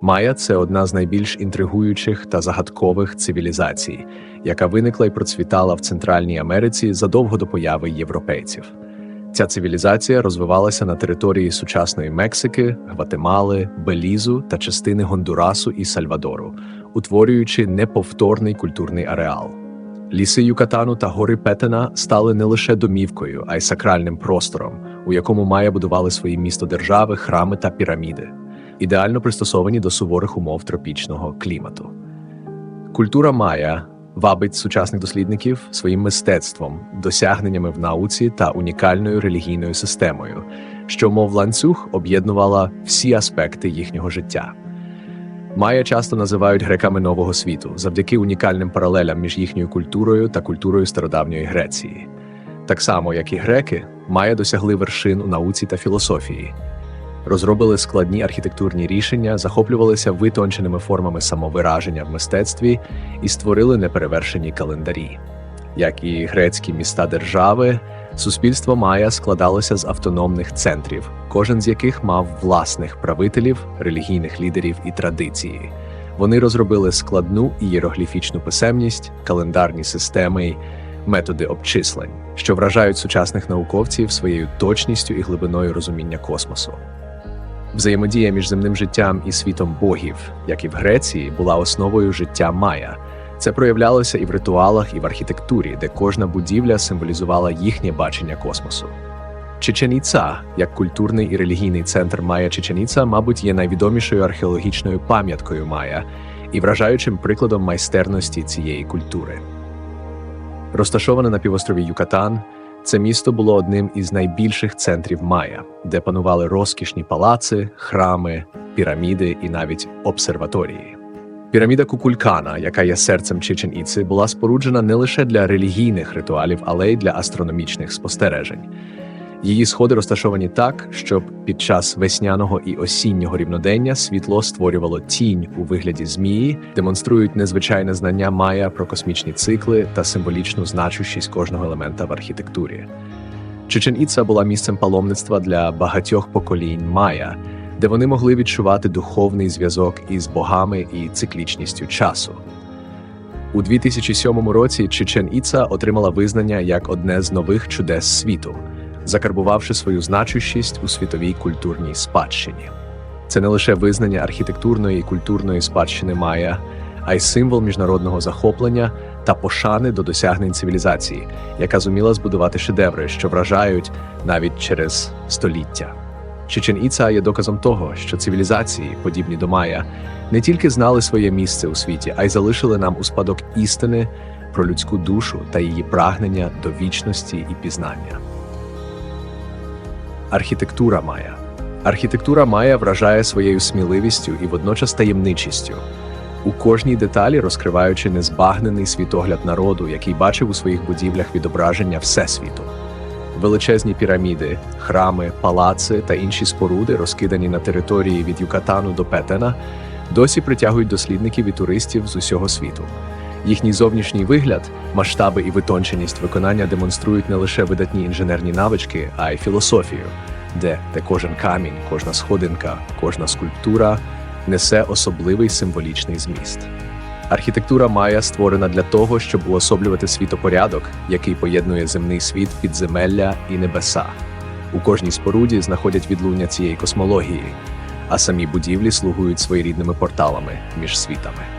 Майя це одна з найбільш інтригуючих та загадкових цивілізацій, яка виникла і процвітала в Центральній Америці задовго до появи європейців. Ця цивілізація розвивалася на території сучасної Мексики, Гватемали, Белізу та частини Гондурасу і Сальвадору, утворюючи неповторний культурний ареал. Ліси Юкатану та гори Петена стали не лише домівкою, а й сакральним простором, у якому майя будували свої містодержави, храми та піраміди, ідеально пристосовані до суворих умов тропічного клімату. Культура майя вабить сучасних дослідників своїм мистецтвом, досягненнями в науці та унікальною релігійною системою, що, мов ланцюг, об'єднувала всі аспекти їхнього життя. Майя часто називають греками нового світу завдяки унікальним паралелям між їхньою культурою та культурою стародавньої Греції. Так само, як і греки, майя досягли вершин у науці та філософії, розробили складні архітектурні рішення, захоплювалися витонченими формами самовираження в мистецтві і створили неперевершені календарі. Як і грецькі міста держави, суспільство Майя складалося з автономних центрів, кожен з яких мав власних правителів, релігійних лідерів і традиції. Вони розробили складну ієрогліфічну писемність, календарні системи, методи обчислень, що вражають сучасних науковців своєю точністю і глибиною розуміння космосу. Взаємодія між земним життям і світом богів, як і в Греції, була основою життя Майя. Це проявлялося і в ритуалах, і в архітектурі, де кожна будівля символізувала їхнє бачення космосу. Чеченіца, як культурний і релігійний центр Майя Чеченіца, мабуть, є найвідомішою археологічною пам'яткою Майя і вражаючим прикладом майстерності цієї культури. Розташоване на півострові Юкатан, це місто було одним із найбільших центрів Майя, де панували розкішні палаци, храми, піраміди і навіть обсерваторії. Піраміда Кукулькана, яка є серцем Чичен Іци, була споруджена не лише для релігійних ритуалів, але й для астрономічних спостережень. Її сходи розташовані так, щоб під час весняного і осіннього рівнодення світло створювало тінь у вигляді змії, демонструють незвичайне знання Майя про космічні цикли та символічну значущість кожного елемента в архітектурі. Чичен Іца була місцем паломництва для багатьох поколінь Майя, де вони могли відчувати духовний зв'язок із богами і циклічністю часу. У 2007 році Чичен Іца отримала визнання як одне з нових чудес світу, закарбувавши свою значущість у світовій культурній спадщині. Це не лише визнання архітектурної і культурної спадщини Майя, а й символ міжнародного захоплення та пошани до досягнень цивілізації, яка зуміла збудувати шедеври, що вражають навіть через століття. Чечен Іца є доказом того, що цивілізації, подібні до Майя, не тільки знали своє місце у світі, а й залишили нам у спадок істини про людську душу та її прагнення до вічності і пізнання. Архітектура Майя Архітектура Майя вражає своєю сміливістю і водночас таємничістю, у кожній деталі розкриваючи незбагнений світогляд народу, який бачив у своїх будівлях відображення Всесвіту. Величезні піраміди, храми, палаци та інші споруди, розкидані на території від Юкатану до Петена, досі притягують дослідників і туристів з усього світу. Їхній зовнішній вигляд, масштаби і витонченість виконання демонструють не лише видатні інженерні навички, а й філософію, де, де кожен камінь, кожна сходинка, кожна скульптура несе особливий символічний зміст. Архітектура Майя створена для того, щоб уособлювати світопорядок, який поєднує земний світ, підземелля і небеса. У кожній споруді знаходять відлуння цієї космології, а самі будівлі слугують своєрідними порталами між світами.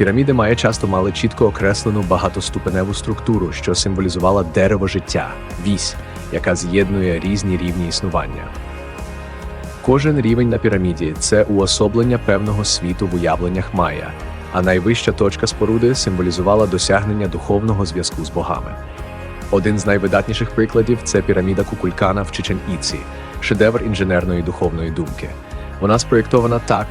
Піраміди Майя часто мали чітко окреслену багатоступеневу структуру, що символізувала дерево життя, вісь, яка з'єднує різні рівні існування. Кожен рівень на піраміді це уособлення певного світу в уявленнях Майя, а найвища точка споруди символізувала досягнення духовного зв'язку з богами. Один з найвидатніших прикладів це піраміда Кукулькана в Чичен-Іці, шедевр інженерної духовної думки. Вона спроєктована так,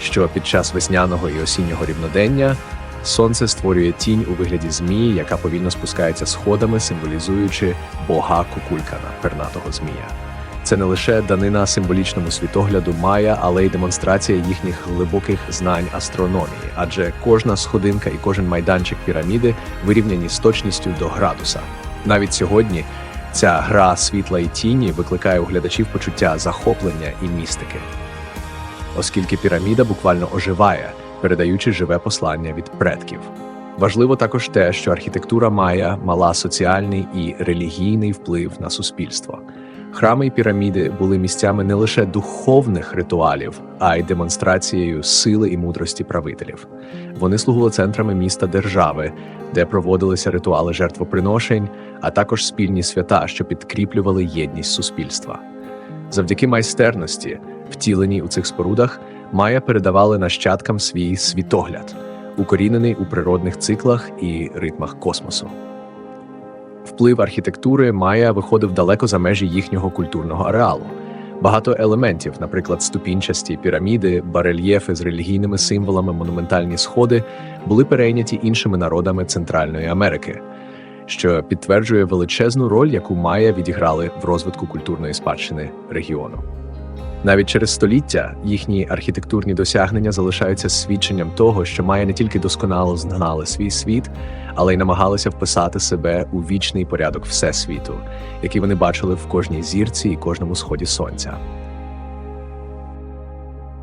що під час весняного і осіннього рівнодення сонце створює тінь у вигляді змії, яка повільно спускається сходами, символізуючи бога Кукулькана, пернатого змія. Це не лише данина символічному світогляду Майя, але й демонстрація їхніх глибоких знань астрономії, адже кожна сходинка і кожен майданчик піраміди вирівняні з точністю до градуса. Навіть сьогодні ця гра світла і тіні викликає у глядачів почуття захоплення і містики. Оскільки піраміда буквально оживає, передаючи живе послання від предків. Важливо також те, що архітектура Майя мала соціальний і релігійний вплив на суспільство. Храми і піраміди були місцями не лише духовних ритуалів, а й демонстрацією сили і мудрості правителів. Вони слугували центрами міста держави, де проводилися ритуали жертвоприношень, а також спільні свята, що підкріплювали єдність суспільства. Завдяки майстерності, втіленій у цих спорудах, Майя передавали нащадкам свій світогляд, укорінений у природних циклах і ритмах космосу. Вплив архітектури Майя виходив далеко за межі їхнього культурного ареалу. Багато елементів, наприклад, ступінчасті піраміди, барельєфи з релігійними символами, монументальні сходи, були перейняті іншими народами Центральної Америки, що підтверджує величезну роль, яку Майя відіграли в розвитку культурної спадщини регіону. Навіть через століття їхні архітектурні досягнення залишаються свідченням того, що Майя не тільки досконало знали свій світ, але й намагалися вписати себе у вічний порядок всесвіту, який вони бачили в кожній зірці і кожному сході сонця.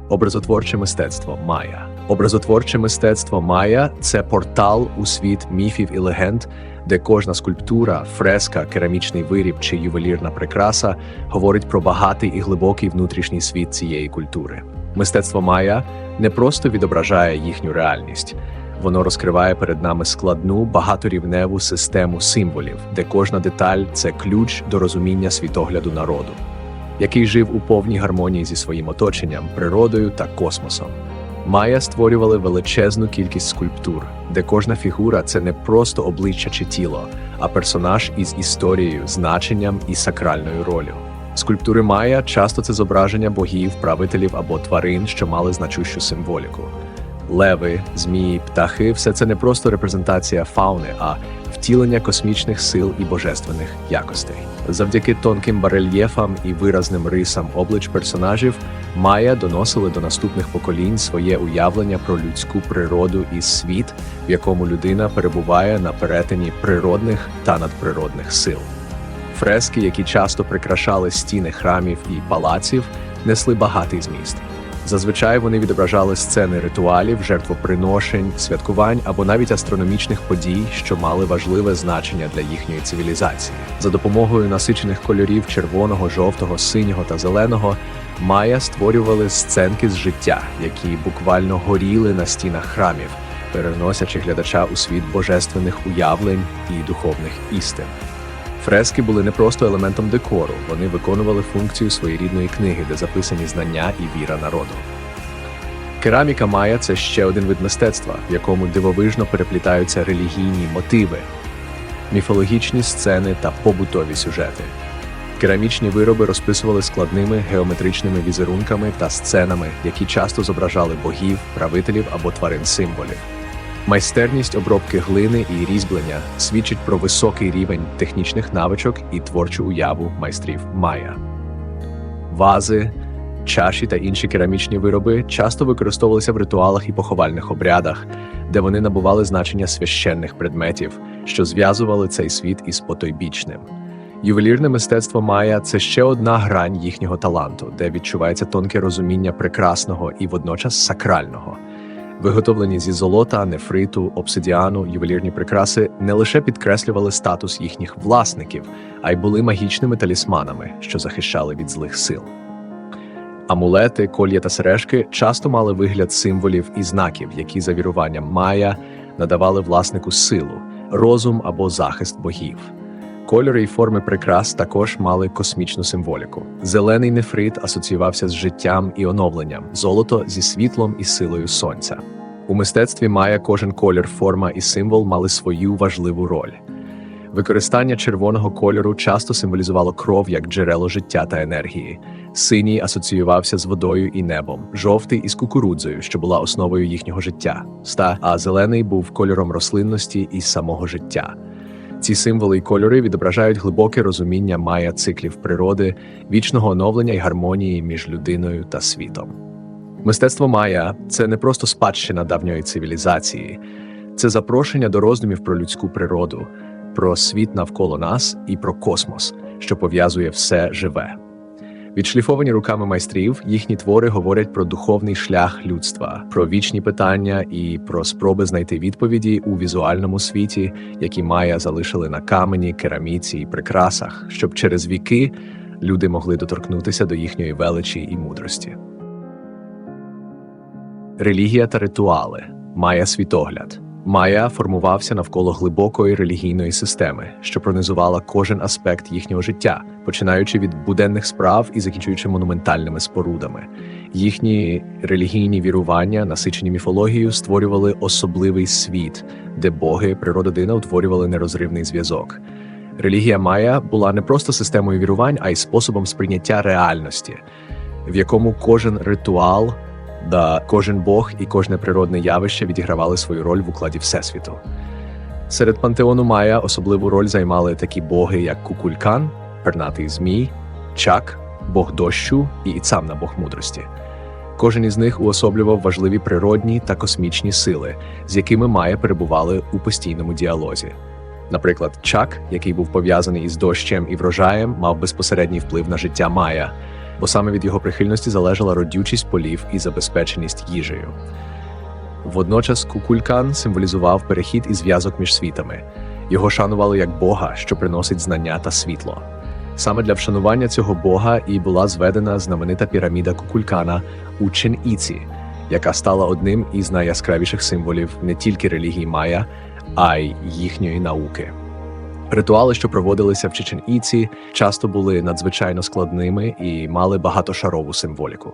Образотворче мистецтво Майя. Образотворче мистецтво Майя це портал у світ міфів і легенд, де кожна скульптура, фреска, керамічний виріб чи ювелірна прикраса говорить про багатий і глибокий внутрішній світ цієї культури. Мистецтво Майя не просто відображає їхню реальність, воно розкриває перед нами складну багаторівневу систему символів, де кожна деталь це ключ до розуміння світогляду народу, який жив у повній гармонії зі своїм оточенням, природою та космосом. Майя створювали величезну кількість скульптур, де кожна фігура це не просто обличчя чи тіло, а персонаж із історією, значенням і сакральною ролью. Скульптури Майя часто це зображення богів, правителів або тварин, що мали значущу символіку. Леви, змії, птахи все це не просто репрезентація фауни, а втілення космічних сил і божественних якостей. Завдяки тонким барельєфам і виразним рисам облич персонажів Майя доносили до наступних поколінь своє уявлення про людську природу і світ, в якому людина перебуває на перетині природних та надприродних сил. Фрески, які часто прикрашали стіни храмів і палаців, несли багатий зміст. Зазвичай вони відображали сцени ритуалів, жертвоприношень, святкувань або навіть астрономічних подій, що мали важливе значення для їхньої цивілізації. За допомогою насичених кольорів червоного, жовтого, синього та зеленого майя створювали сценки з життя, які буквально горіли на стінах храмів, переносячи глядача у світ божественних уявлень і духовних істин. Фрески були не просто елементом декору, вони виконували функцію своєрідної книги, де записані знання і віра народу. Кераміка Майя – це ще один вид мистецтва, в якому дивовижно переплітаються релігійні мотиви, міфологічні сцени та побутові сюжети. Керамічні вироби розписували складними геометричними візерунками та сценами, які часто зображали богів, правителів або тварин символів. Майстерність обробки глини і різьблення свідчить про високий рівень технічних навичок і творчу уяву майстрів Майя. Вази, чаші та інші керамічні вироби часто використовувалися в ритуалах і поховальних обрядах, де вони набували значення священних предметів, що зв'язували цей світ із потойбічним. Ювелірне мистецтво Майя – це ще одна грань їхнього таланту, де відчувається тонке розуміння прекрасного і водночас сакрального. Виготовлені зі золота, нефриту, обсидіану, ювелірні прикраси не лише підкреслювали статус їхніх власників, а й були магічними талісманами, що захищали від злих сил. Амулети, кольє та сережки часто мали вигляд символів і знаків, які за віруванням Майя надавали власнику силу, розум або захист богів. Кольори і форми прикрас також мали космічну символіку. Зелений нефрит асоціювався з життям і оновленням, золото зі світлом і силою сонця. У мистецтві Майя кожен колір, форма і символ мали свою важливу роль. Використання червоного кольору часто символізувало кров як джерело життя та енергії. Синій асоціювався з водою і небом, жовтий із кукурудзою, що була основою їхнього життя, ста, а зелений був кольором рослинності і самого життя. Ці символи й кольори відображають глибоке розуміння майя циклів природи, вічного оновлення й гармонії між людиною та світом. Мистецтво майя це не просто спадщина давньої цивілізації, це запрошення до роздумів про людську природу, про світ навколо нас і про космос, що пов'язує все живе. Відшліфовані руками майстрів, їхні твори говорять про духовний шлях людства, про вічні питання і про спроби знайти відповіді у візуальному світі, які майя залишили на камені, кераміці і прикрасах, щоб через віки люди могли доторкнутися до їхньої величі і мудрості. Релігія та ритуали Майя світогляд. Майя формувався навколо глибокої релігійної системи, що пронизувала кожен аспект їхнього життя, починаючи від буденних справ і закінчуючи монументальними спорудами. Їхні релігійні вірування, насичені міфологією, створювали особливий світ, де боги і природодина утворювали нерозривний зв'язок. Релігія Майя була не просто системою вірувань, а й способом сприйняття реальності, в якому кожен ритуал да кожен бог і кожне природне явище відігравали свою роль в укладі Всесвіту. Серед пантеону Майя особливу роль займали такі боги, як Кукулькан, пернатий змій, Чак, бог дощу і Іцамна бог мудрості. Кожен із них уособлював важливі природні та космічні сили, з якими Майя перебували у постійному діалозі. Наприклад, Чак, який був пов'язаний із дощем і врожаєм, мав безпосередній вплив на життя Майя, бо саме від його прихильності залежала родючість полів і забезпеченість їжею. Водночас Кукулькан символізував перехід і зв'язок між світами. Його шанували як Бога, що приносить знання та світло. Саме для вшанування цього Бога і була зведена знаменита піраміда Кукулькана у Чен-Іці, яка стала одним із найяскравіших символів не тільки релігії Майя, а й їхньої науки. Ритуали, що проводилися в Чечен-Іці, часто були надзвичайно складними і мали багатошарову символіку.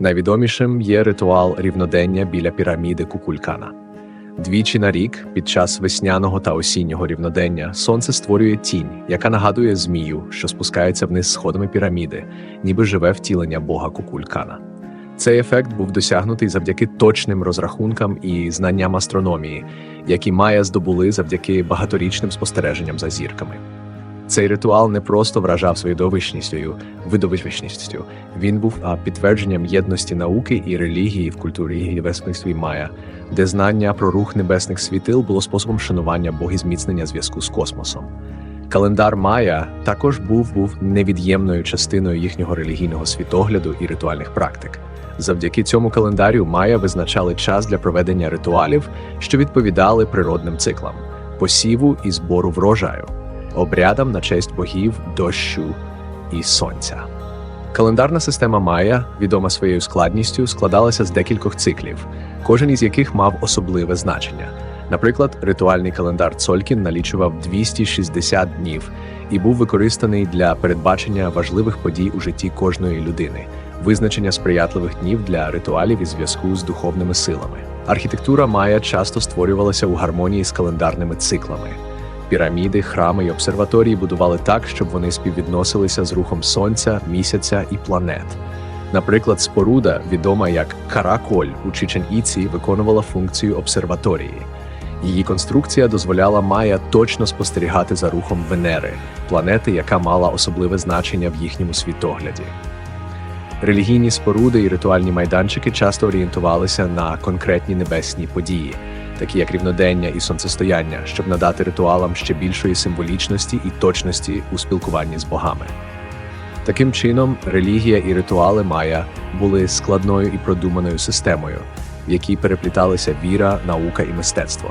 Найвідомішим є ритуал рівнодення біля піраміди Кукулькана. Двічі на рік, під час весняного та осіннього рівнодення, сонце створює тінь, яка нагадує змію, що спускається вниз сходами піраміди, ніби живе втілення бога Кукулькана. Цей ефект був досягнутий завдяки точним розрахункам і знанням астрономії, які Майя здобули завдяки багаторічним спостереженням за зірками. Цей ритуал не просто вражав своєю довищністю, видовищністю. Він був підтвердженням єдності науки і релігії в культурі європейської Майя, де знання про рух небесних світил було способом шанування богізміцнення зв'язку з космосом. Календар Майя також був був невід'ємною частиною їхнього релігійного світогляду і ритуальних практик. Завдяки цьому календарю Майя визначали час для проведення ритуалів, що відповідали природним циклам, посіву і збору врожаю, обрядам на честь богів, дощу і сонця. Календарна система Майя, відома своєю складністю, складалася з декількох циклів, кожен із яких мав особливе значення. Наприклад, ритуальний календар Цолькін налічував 260 днів і був використаний для передбачення важливих подій у житті кожної людини, визначення сприятливих днів для ритуалів і зв'язку з духовними силами. Архітектура Майя часто створювалася у гармонії з календарними циклами. Піраміди, храми і обсерваторії будували так, щоб вони співвідносилися з рухом сонця, місяця і планет. Наприклад, споруда, відома як Караколь у Чичен-Іці, виконувала функцію обсерваторії. Її конструкція дозволяла Майя точно спостерігати за рухом Венери, планети, яка мала особливе значення в їхньому світогляді. Релігійні споруди і ритуальні майданчики часто орієнтувалися на конкретні небесні події, такі як рівнодення і сонцестояння, щоб надати ритуалам ще більшої символічності і точності у спілкуванні з богами. Таким чином, релігія і ритуали Майя були складною і продуманою системою, в якій перепліталися віра, наука і мистецтво.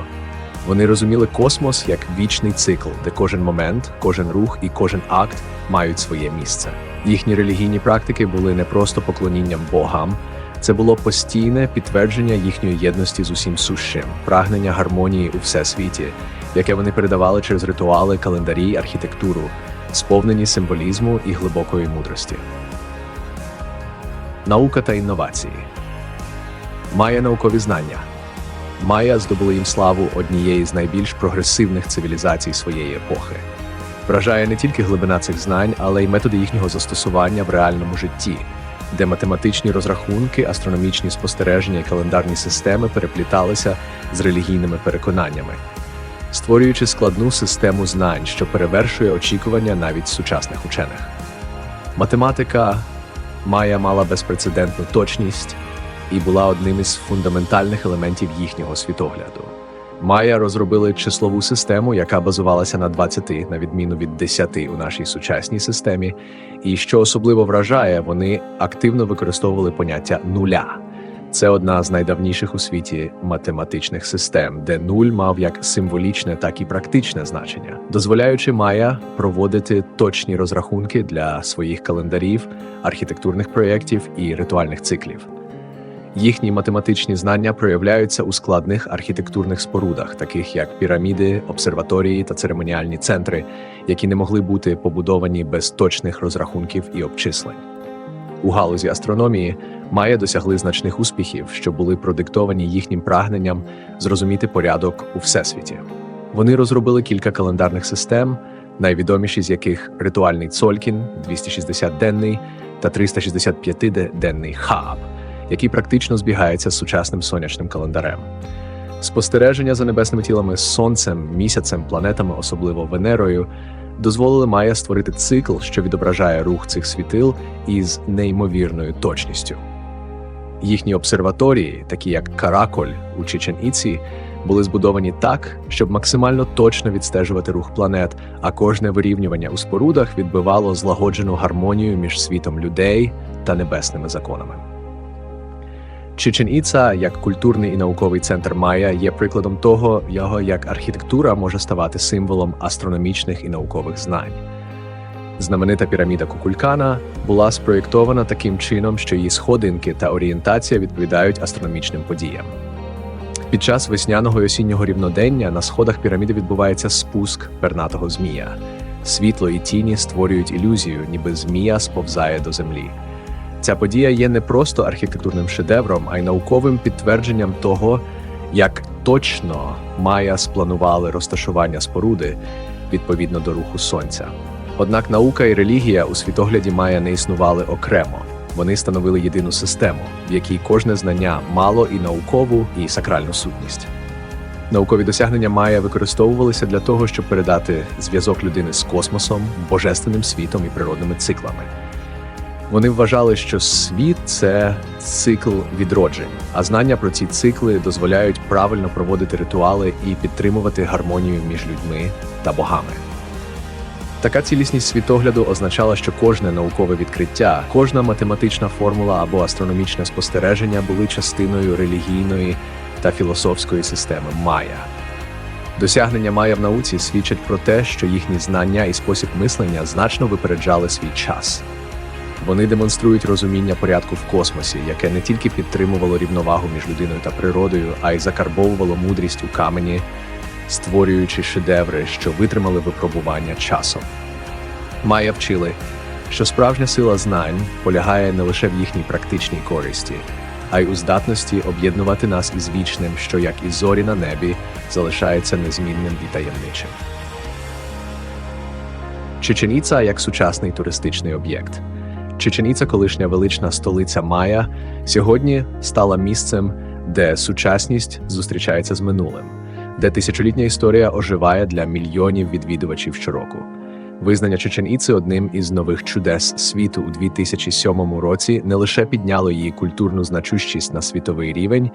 Вони розуміли космос як вічний цикл, де кожен момент, кожен рух і кожен акт мають своє місце. Їхні релігійні практики були не просто поклонінням богам, це було постійне підтвердження їхньої єдності з усім сущим, прагнення гармонії у всесвіті, яке вони передавали через ритуали, календарі, архітектуру, сповнені символізму і глибокої мудрості. Наука та інновації має наукові знання. Майя здобули їм славу однієї з найбільш прогресивних цивілізацій своєї епохи. Вражає не тільки глибина цих знань, але й методи їхнього застосування в реальному житті, де математичні розрахунки, астрономічні спостереження і календарні системи перепліталися з релігійними переконаннями, створюючи складну систему знань, що перевершує очікування навіть сучасних учених. Математика Майя мала безпрецедентну точність і була одним із фундаментальних елементів їхнього світогляду. Майя розробили числову систему, яка базувалася на 20, на відміну від 10 у нашій сучасній системі. І що особливо вражає, вони активно використовували поняття нуля. Це одна з найдавніших у світі математичних систем, де нуль мав як символічне, так і практичне значення, дозволяючи Майя проводити точні розрахунки для своїх календарів, архітектурних проєктів і ритуальних циклів. Їхні математичні знання проявляються у складних архітектурних спорудах, таких як піраміди, обсерваторії та церемоніальні центри, які не могли бути побудовані без точних розрахунків і обчислень. У галузі астрономії Майя досягли значних успіхів, що були продиктовані їхнім прагненням зрозуміти порядок у всесвіті. Вони розробили кілька календарних систем, найвідоміші з яких ритуальний Цолькін, 260-денний та 365-денний Хааб, який практично збігається з сучасним сонячним календарем. Спостереження за небесними тілами сонцем, місяцем, планетами, особливо Венерою, дозволили Майя створити цикл, що відображає рух цих світил із неймовірною точністю. Їхні обсерваторії, такі як Караколь у Чечен-Іці, були збудовані так, щоб максимально точно відстежувати рух планет, а кожне вирівнювання у спорудах відбивало злагоджену гармонію між світом людей та небесними законами. Чечен-Іца, як культурний і науковий центр Майя, є прикладом того, його як архітектура може ставати символом астрономічних і наукових знань. Знаменита піраміда Кукулькана була спроєктована таким чином, що її сходинки та орієнтація відповідають астрономічним подіям. Під час весняного і осіннього рівнодення на сходах піраміди відбувається спуск пернатого змія. Світло і тіні створюють ілюзію, ніби змія сповзає до землі. Ця подія є не просто архітектурним шедевром, а й науковим підтвердженням того, як точно майя спланували розташування споруди відповідно до руху сонця. Однак наука і релігія у світогляді майя не існували окремо. Вони становили єдину систему, в якій кожне знання мало і наукову, і сакральну сутність. Наукові досягнення Майя використовувалися для того, щоб передати зв'язок людини з космосом, божественним світом і природними циклами. Вони вважали, що світ це цикл відроджень, а знання про ці цикли дозволяють правильно проводити ритуали і підтримувати гармонію між людьми та богами. Така цілісність світогляду означала, що кожне наукове відкриття, кожна математична формула або астрономічне спостереження були частиною релігійної та філософської системи Майя. Досягнення Майя в науці свідчать про те, що їхні знання і спосіб мислення значно випереджали свій час. Вони демонструють розуміння порядку в космосі, яке не тільки підтримувало рівновагу між людиною та природою, а й закарбовувало мудрість у камені, створюючи шедеври, що витримали випробування часом. Майя вчили, що справжня сила знань полягає не лише в їхній практичній користі, а й у здатності об'єднувати нас із вічним, що, як і зорі на небі, залишається незмінним і таємничим. Чеченіца як сучасний туристичний об'єкт. Чеченіца, колишня велична столиця Майя, сьогодні стала місцем, де сучасність зустрічається з минулим, де тисячолітня історія оживає для мільйонів відвідувачів щороку. Визнання Чечен-Іци одним із нових чудес світу у 2007 році не лише підняло її культурну значущість на світовий рівень,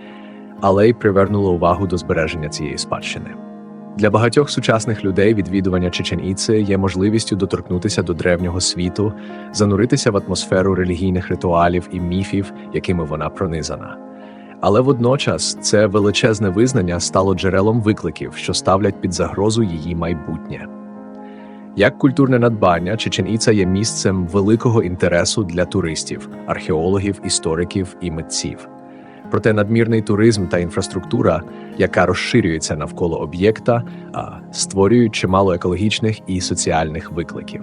але й привернуло увагу до збереження цієї спадщини. Для багатьох сучасних людей відвідування Чечен-Іци є можливістю доторкнутися до древнього світу, зануритися в атмосферу релігійних ритуалів і міфів, якими вона пронизана. Але водночас це величезне визнання стало джерелом викликів, що ставлять під загрозу її майбутнє. Як культурне надбання, Чечен-Іца є місцем великого інтересу для туристів, археологів, істориків і митців. Проте надмірний туризм та інфраструктура, яка розширюється навколо об'єкта, створюють чимало екологічних і соціальних викликів.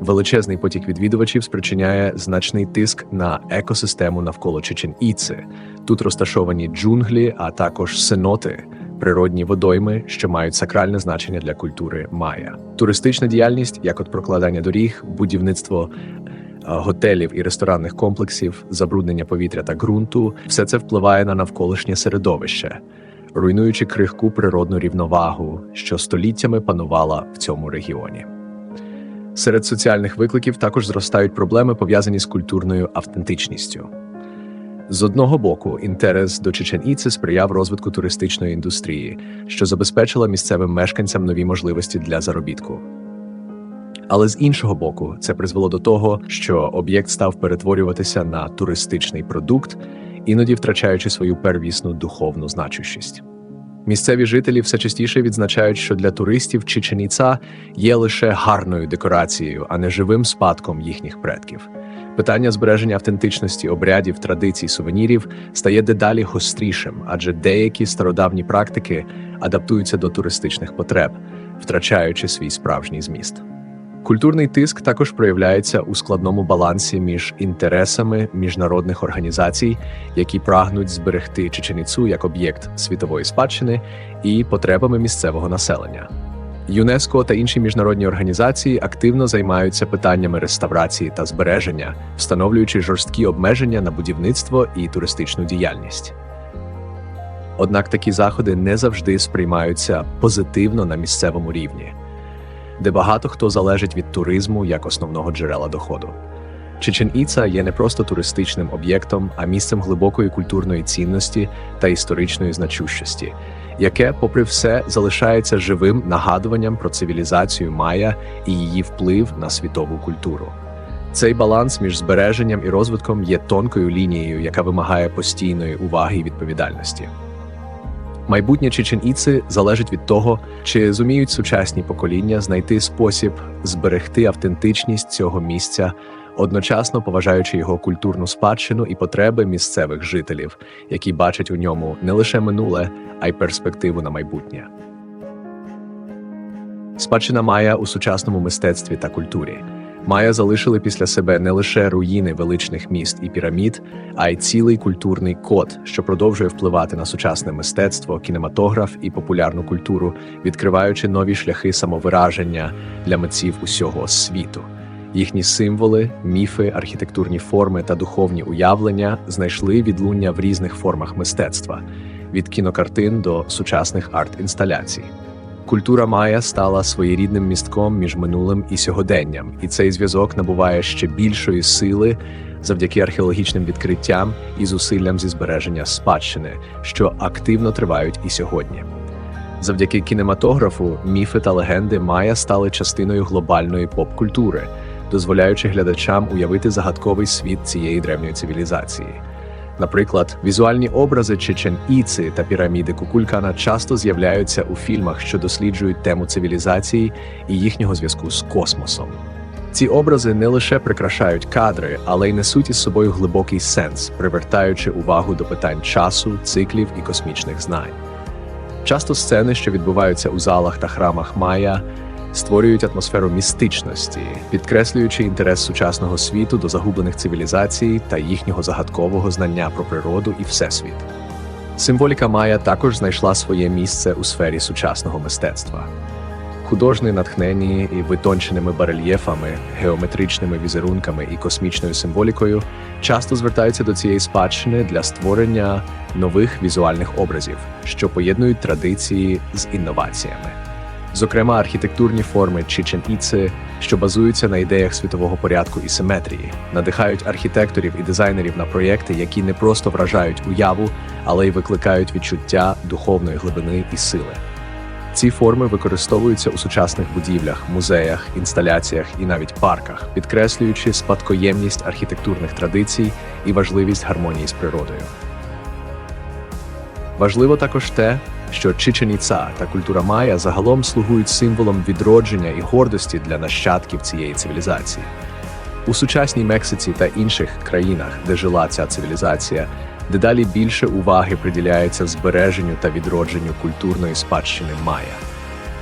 Величезний потік відвідувачів спричиняє значний тиск на екосистему навколо Чечен-Іци. Тут розташовані джунглі, а також сеноти, природні водойми, що мають сакральне значення для культури Майя. Туристична діяльність, як от прокладання доріг, будівництво е, готелів і ресторанних комплексів, забруднення повітря та ґрунту, все це впливає на навколишнє середовище, руйнуючи крихку природну рівновагу, що століттями панувала в цьому регіоні. Серед соціальних викликів також зростають проблеми, пов'язані з культурною автентичністю. З одного боку, інтерес до Чечен-Іци сприяв розвитку туристичної індустрії, що забезпечила місцевим мешканцям нові можливості для заробітку. Але з іншого боку, це призвело до того, що об'єкт став перетворюватися на туристичний продукт, іноді втрачаючи свою первісну духовну значущість. Місцеві жителі все частіше відзначають, що для туристів Чеченіца є лише гарною декорацією, а не живим спадком їхніх предків. Питання збереження автентичності обрядів, традицій, сувенірів стає дедалі гострішим, адже деякі стародавні практики адаптуються до туристичних потреб, втрачаючи свій справжній зміст. Культурний тиск також проявляється у складному балансі між інтересами міжнародних організацій, які прагнуть зберегти Чеченіцу як об'єкт світової спадщини, і потребами місцевого населення. ЮНЕСКО та інші міжнародні організації активно займаються питаннями реставрації та збереження, встановлюючи жорсткі обмеження на будівництво і туристичну діяльність. Однак такі заходи не завжди сприймаються позитивно на місцевому рівні, де багато хто залежить від туризму як основного джерела доходу. Чечен-Іца є не просто туристичним об'єктом, а місцем глибокої культурної цінності та історичної значущості, яке, попри все, залишається живим нагадуванням про цивілізацію Майя і її вплив на світову культуру. Цей баланс між збереженням і розвитком є тонкою лінією, яка вимагає постійної уваги і відповідальності. Майбутнє Чечен-Іци залежить від того, чи зуміють сучасні покоління знайти спосіб зберегти автентичність цього місця, одночасно поважаючи його культурну спадщину і потреби місцевих жителів, які бачать у ньому не лише минуле, а й перспективу на майбутнє. Спадщина Майя у сучасному мистецтві та культурі. Майя залишили після себе не лише руїни величних міст і пірамід, а й цілий культурний код, що продовжує впливати на сучасне мистецтво, кінематограф і популярну культуру, відкриваючи нові шляхи самовираження для митців усього світу. Їхні символи, міфи, архітектурні форми та духовні уявлення знайшли відлуння в різних формах мистецтва від кінокартин до сучасних арт-інсталяцій. Культура Майя стала своєрідним містком між минулим і сьогоденням, і цей зв'язок набуває ще більшої сили завдяки археологічним відкриттям і зусиллям зі збереження спадщини, що активно тривають і сьогодні. Завдяки кінематографу міфи та легенди Майя стали частиною глобальної поп-культури, дозволяючи глядачам уявити загадковий світ цієї древньої цивілізації. Наприклад, візуальні образи Чечен-Іци та піраміди Кукулькана часто з'являються у фільмах, що досліджують тему цивілізації і їхнього зв'язку з космосом. Ці образи не лише прикрашають кадри, але й несуть із собою глибокий сенс, привертаючи увагу до питань часу, циклів і космічних знань. Часто сцени, що відбуваються у залах та храмах Майя, створюють атмосферу містичності, підкреслюючи інтерес сучасного світу до загублених цивілізацій та їхнього загадкового знання про природу і всесвіт. Символіка Майя також знайшла своє місце у сфері сучасного мистецтва. Художні натхнені і витонченими барельєфами, геометричними візерунками і космічною символікою часто звертаються до цієї спадщини для створення нових візуальних образів, що поєднують традиції з інноваціями. Зокрема, архітектурні форми Чичен-Іци, що базуються на ідеях світового порядку і симетрії, надихають архітекторів і дизайнерів на проєкти, які не просто вражають уяву, але й викликають відчуття духовної глибини і сили. Ці форми використовуються у сучасних будівлях, музеях, інсталяціях і навіть парках, підкреслюючи спадкоємність архітектурних традицій і важливість гармонії з природою. Важливо також те, що Чиченіца та культура Майя загалом слугують символом відродження і гордості для нащадків цієї цивілізації. У сучасній Мексиці та інших країнах, де жила ця цивілізація, дедалі більше уваги приділяється збереженню та відродженню культурної спадщини Майя.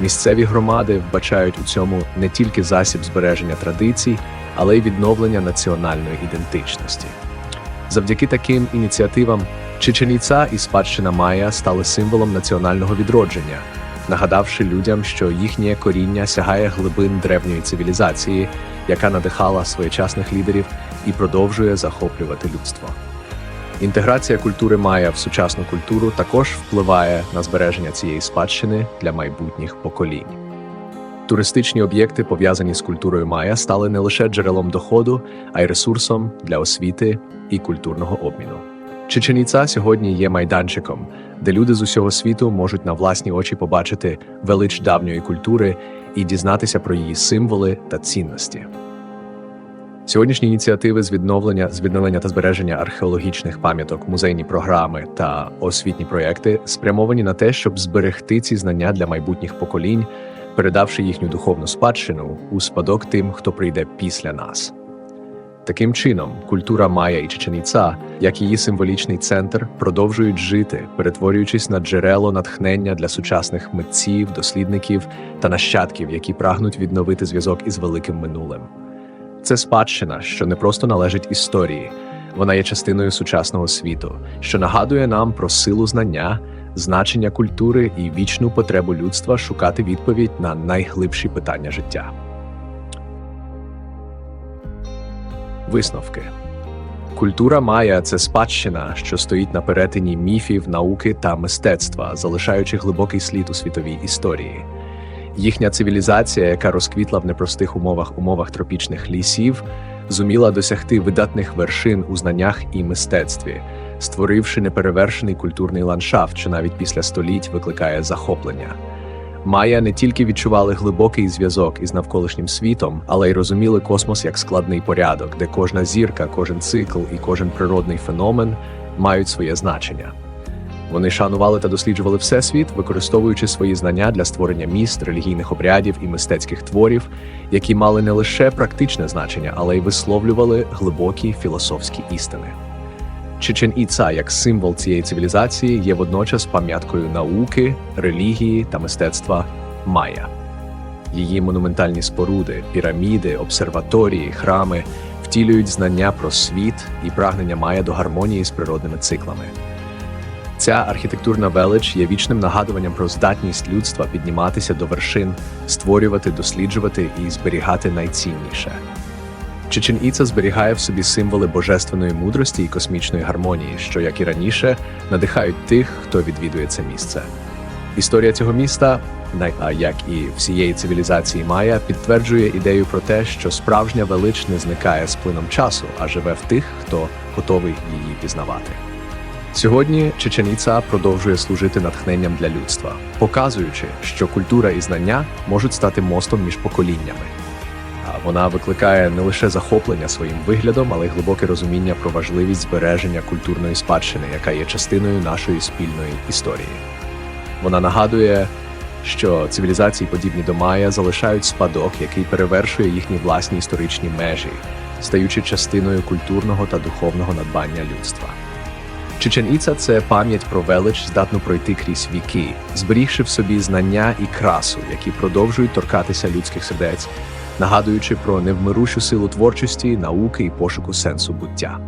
Місцеві громади вбачають у цьому не тільки засіб збереження традицій, але й відновлення національної ідентичності. Завдяки таким ініціативам Чеченіца і спадщина Майя стали символом національного відродження, нагадавши людям, що їхнє коріння сягає глибин древньої цивілізації, яка надихала своєчасних лідерів і продовжує захоплювати людство. Інтеграція культури Майя в сучасну культуру також впливає на збереження цієї спадщини для майбутніх поколінь. Туристичні об'єкти, пов'язані з культурою Майя, стали не лише джерелом доходу, а й ресурсом для освіти і культурного обміну. Чеченіца сьогодні є майданчиком, де люди з усього світу можуть на власні очі побачити велич давньої культури і дізнатися про її символи та цінності. Сьогоднішні ініціативи з відновлення з відновлення та збереження археологічних пам'яток, музейні програми та освітні проекти спрямовані на те, щоб зберегти ці знання для майбутніх поколінь, передавши їхню духовну спадщину у спадок тим, хто прийде після нас. Таким чином, культура Майя і Чеченіца, як її символічний центр, продовжують жити, перетворюючись на джерело натхнення для сучасних митців, дослідників та нащадків, які прагнуть відновити зв'язок із великим минулим. Це спадщина, що не просто належить історії, вона є частиною сучасного світу, що нагадує нам про силу знання, значення культури і вічну потребу людства шукати відповідь на найглибші питання життя. Висновки культура Майя це спадщина, що стоїть на перетині міфів, науки та мистецтва, залишаючи глибокий слід у світовій історії. Їхня цивілізація, яка розквітла в непростих умовах умовах тропічних лісів, зуміла досягти видатних вершин у знаннях і мистецтві, створивши неперевершений культурний ландшафт, що навіть після століть викликає захоплення. Майя не тільки відчували глибокий зв'язок із навколишнім світом, але й розуміли космос як складний порядок, де кожна зірка, кожен цикл і кожен природний феномен мають своє значення. Вони шанували та досліджували всесвіт, використовуючи свої знання для створення міст, релігійних обрядів і мистецьких творів, які мали не лише практичне значення, але й висловлювали глибокі філософські істини. Чечен Іца як символ цієї цивілізації є водночас пам'яткою науки, релігії та мистецтва Майя. Її монументальні споруди, піраміди, обсерваторії, храми втілюють знання про світ і прагнення Майя до гармонії з природними циклами. Ця архітектурна велич є вічним нагадуванням про здатність людства підніматися до вершин, створювати, досліджувати і зберігати найцінніше. Чечен Іца зберігає в собі символи божественної мудрості і космічної гармонії, що, як і раніше, надихають тих, хто відвідує це місце. Історія цього міста, як і всієї цивілізації Майя, підтверджує ідею про те, що справжня велич не зникає з плином часу, а живе в тих, хто готовий її пізнавати. Сьогодні Чеченіца продовжує служити натхненням для людства, показуючи, що культура і знання можуть стати мостом між поколіннями. Вона викликає не лише захоплення своїм виглядом, але й глибоке розуміння про важливість збереження культурної спадщини, яка є частиною нашої спільної історії. Вона нагадує, що цивілізації, подібні до Майя, залишають спадок, який перевершує їхні власні історичні межі, стаючи частиною культурного та духовного надбання людства. Чечен Іца – це пам'ять про велич, здатну пройти крізь віки, зберігши в собі знання і красу, які продовжують торкатися людських сердець, нагадуючи про невмирущу силу творчості, науки і пошуку сенсу буття.